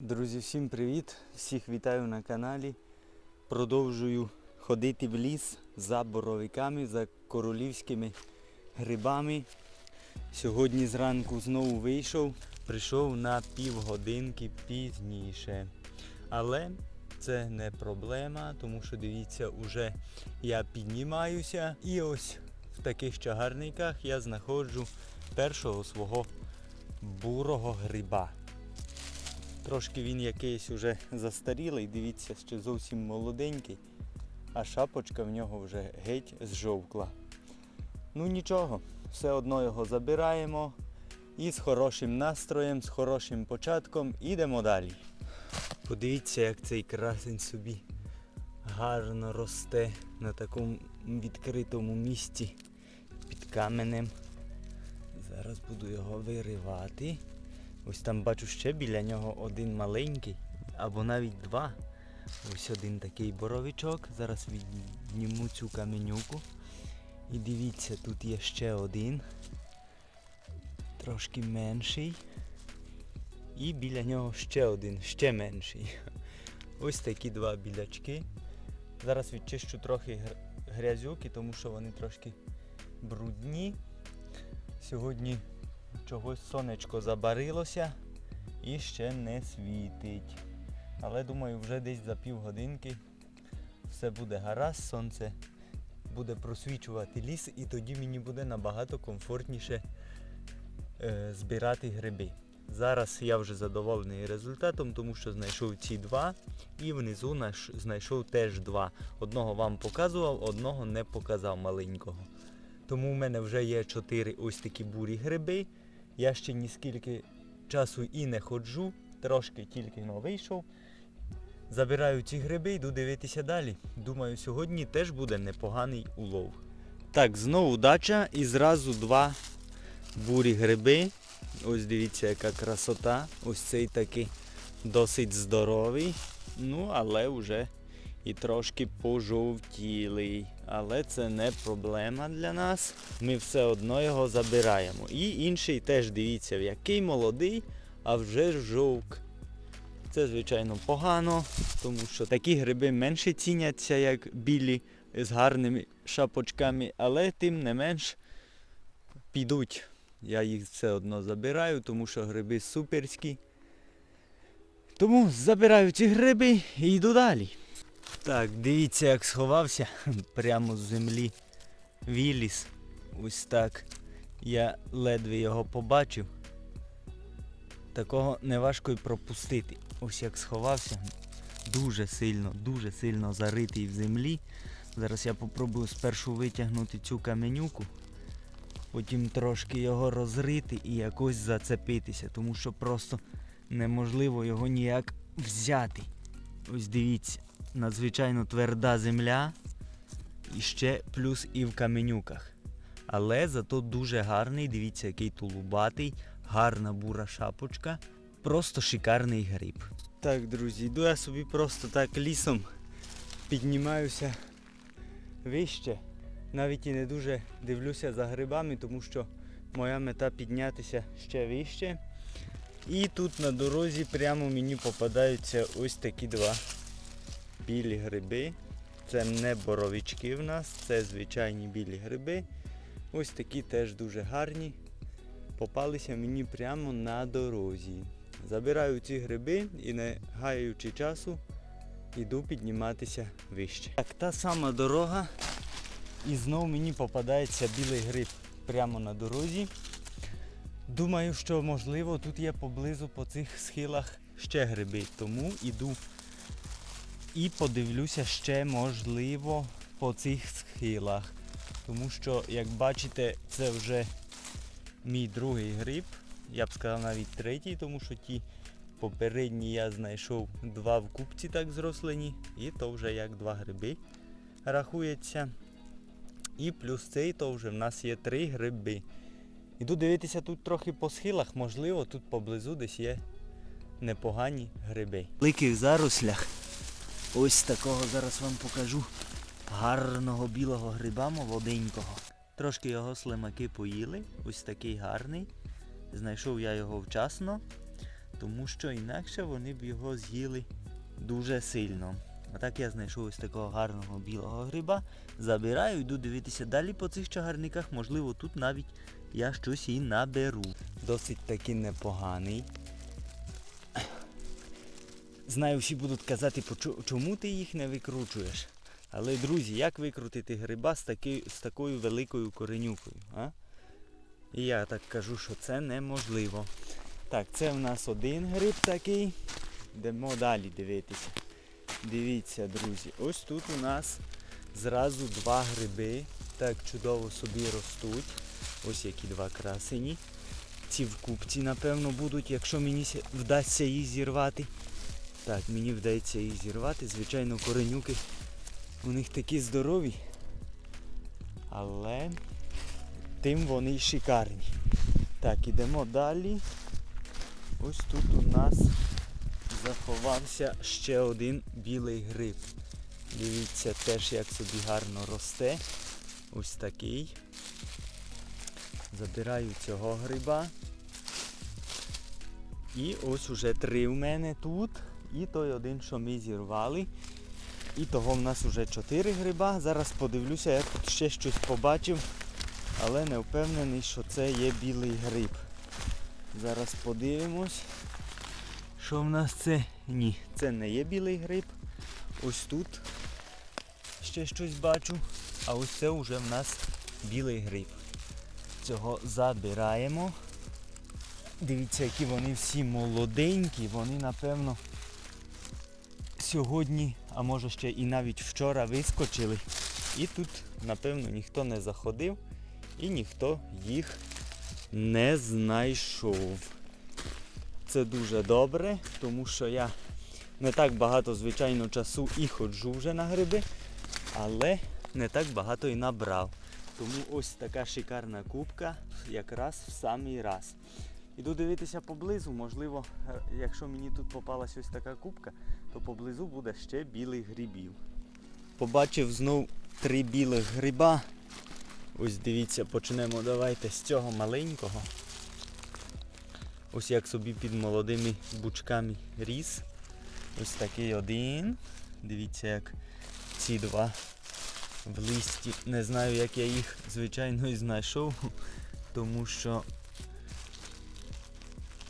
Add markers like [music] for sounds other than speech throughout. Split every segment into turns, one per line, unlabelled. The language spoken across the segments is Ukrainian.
Друзі, всім привіт! Всіх вітаю на каналі. Продовжую ходити в ліс за боровиками, за королівськими грибами. Сьогодні зранку знову вийшов, прийшов на півгодинки пізніше. Але це не проблема, тому що дивіться, уже я піднімаюся і ось в таких чагарниках я знаходжу першого свого бурого гриба. Трошки він якийсь уже застарілий, дивіться, ще зовсім молоденький, а шапочка в нього вже геть зжовкла. Ну нічого, все одно його забираємо і з хорошим настроєм, з хорошим початком ідемо далі. Подивіться, як цей красень собі гарно росте на такому відкритому місці під каменем. Зараз буду його виривати. Ось там бачу ще біля нього один маленький, або навіть два. Ось один такий боровичок. Зараз відніму цю каменюку. І дивіться, тут є ще один. Трошки менший. І біля нього ще один, ще менший. [laughs] Ось такі два білячки. Зараз відчищу трохи грязюки, тому що вони трошки брудні. Сьогодні чогось сонечко забарилося і ще не світить. Але думаю, вже десь за півгодинки все буде гаразд, сонце буде просвічувати ліс і тоді мені буде набагато комфортніше е, збирати гриби. Зараз я вже задоволений результатом, тому що знайшов ці два і внизу знайшов теж два. Одного вам показував, одного не показав маленького. Тому в мене вже є чотири ось такі бурі гриби. Я ще ні скільки часу і не ходжу, трошки тільки но вийшов. Забираю ці гриби, йду дивитися далі. Думаю, сьогодні теж буде непоганий улов. Так, знову дача і зразу два бурі гриби. Ось дивіться, яка красота. Ось цей такий досить здоровий. Ну, але вже і трошки пожовтілий. Але це не проблема для нас. Ми все одно його забираємо. І інший теж дивіться, який молодий, а вже жовк. Це, звичайно, погано, тому що такі гриби менше ціняться, як білі з гарними шапочками, але тим не менш підуть. Я їх все одно забираю, тому що гриби суперські. Тому забираю ці гриби і йду далі. Так, дивіться, як сховався [laughs] прямо з землі. Віліс. Ось так. Я ледве його побачив. Такого не важко й пропустити. Ось як сховався. Дуже сильно, дуже сильно заритий в землі. Зараз я попробую спершу витягнути цю каменюку, потім трошки його розрити і якось зацепитися, тому що просто неможливо його ніяк взяти. Ось дивіться, надзвичайно тверда земля і ще плюс і в каменюках. Але зато дуже гарний, дивіться, який тулубатий, гарна бура шапочка. Просто шикарний гриб. Так, друзі, йду я собі просто так лісом піднімаюся вище. Навіть і не дуже дивлюся за грибами, тому що моя мета піднятися ще вище. І тут на дорозі прямо мені попадаються ось такі два білі гриби. Це не боровички в нас, це звичайні білі гриби. Ось такі теж дуже гарні. Попалися мені прямо на дорозі. Забираю ці гриби і не гаючи часу, йду підніматися вище. Так, та сама дорога. І знов мені попадається білий гриб прямо на дорозі. Думаю, що можливо тут є поблизу по цих схилах ще гриби, тому іду і подивлюся ще можливо по цих схилах. Тому що, як бачите, це вже мій другий гриб. Я б сказав навіть третій, тому що ті попередні я знайшов два в купці так зрослені, і то вже як два гриби рахується. І плюс цей то вже в нас є три гриби. Іду дивитися тут трохи по схилах, можливо, тут поблизу десь є непогані гриби. В великих зарослях ось такого зараз вам покажу гарного білого гриба молоденького. Трошки його слимаки поїли, ось такий гарний. Знайшов я його вчасно. тому що інакше вони б його з'їли дуже сильно. А так я знайшов ось такого гарного білого гриба. Забираю, йду дивитися далі по цих чагарниках. Можливо, тут навіть я щось і наберу. Досить таки непоганий. Знаю, всі будуть казати, чому ти їх не викручуєш. Але, друзі, як викрутити гриба з, таки, з такою великою коренюкою? А? І я так кажу, що це неможливо. Так, це в нас один гриб такий. Йдемо далі дивитися. Дивіться, друзі, ось тут у нас зразу два гриби. Так чудово собі ростуть. Ось які два красені. Ці в купці, напевно, будуть, якщо мені вдасться їх зірвати. Так, мені вдається їх зірвати. Звичайно, коренюки у них такі здорові. Але тим вони й шикарні. Так, ідемо далі. Ось тут у нас заховався ще один білий гриб. Дивіться теж як собі гарно росте. Ось такий. Забираю цього гриба. І ось уже три в мене тут. І той один, що ми зірвали. І того в нас вже чотири гриба. Зараз подивлюся, я тут ще щось побачив, але не впевнений, що це є білий гриб. Зараз подивимось. Що в нас це? Ні, це не є білий гриб. Ось тут ще щось бачу. А ось це вже в нас білий гриб. Цього забираємо. Дивіться, які вони всі молоденькі, вони напевно сьогодні, а може ще і навіть вчора вискочили. І тут, напевно, ніхто не заходив і ніхто їх не знайшов. Це дуже добре, тому що я не так багато, звичайно, часу і ходжу вже на гриби, але не так багато і набрав. Тому ось така шикарна кубка якраз в самий раз. Іду дивитися поблизу, можливо, е, якщо мені тут попалась ось така кубка, то поблизу буде ще білих грибів. Побачив знов три білих гриба. Ось дивіться, почнемо давайте з цього маленького. Ось як собі під молодими бучками ріс. Ось такий один. Дивіться, як ці два в листі. Не знаю, як я їх, звичайно, і знайшов, [laughs] тому що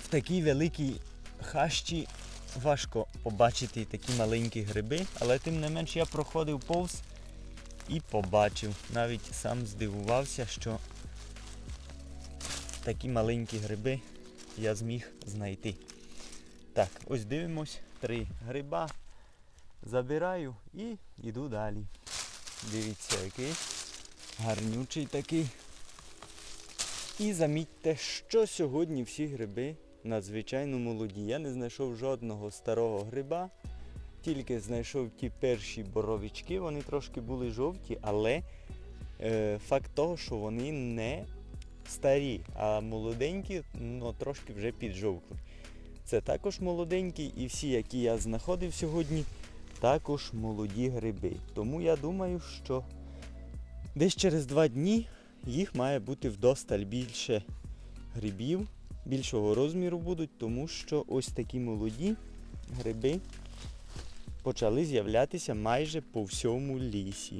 в такій великій хащі важко побачити такі маленькі гриби, але тим не менш я проходив повз і побачив. Навіть сам здивувався, що такі маленькі гриби я зміг знайти. Так, ось дивимось, три гриба. Забираю і йду далі. Дивіться, який гарнючий такий. І замітьте, що сьогодні всі гриби надзвичайно молоді. Я не знайшов жодного старого гриба, тільки знайшов ті перші боровички, вони трошки були жовті, але е, факт того, що вони не старі, а молоденькі, ну трошки вже піджовкли. Це також молоденькі і всі, які я знаходив сьогодні, також молоді гриби. Тому я думаю, що десь через два дні їх має бути вдосталь більше грибів, більшого розміру будуть, тому що ось такі молоді гриби почали з'являтися майже по всьому лісі.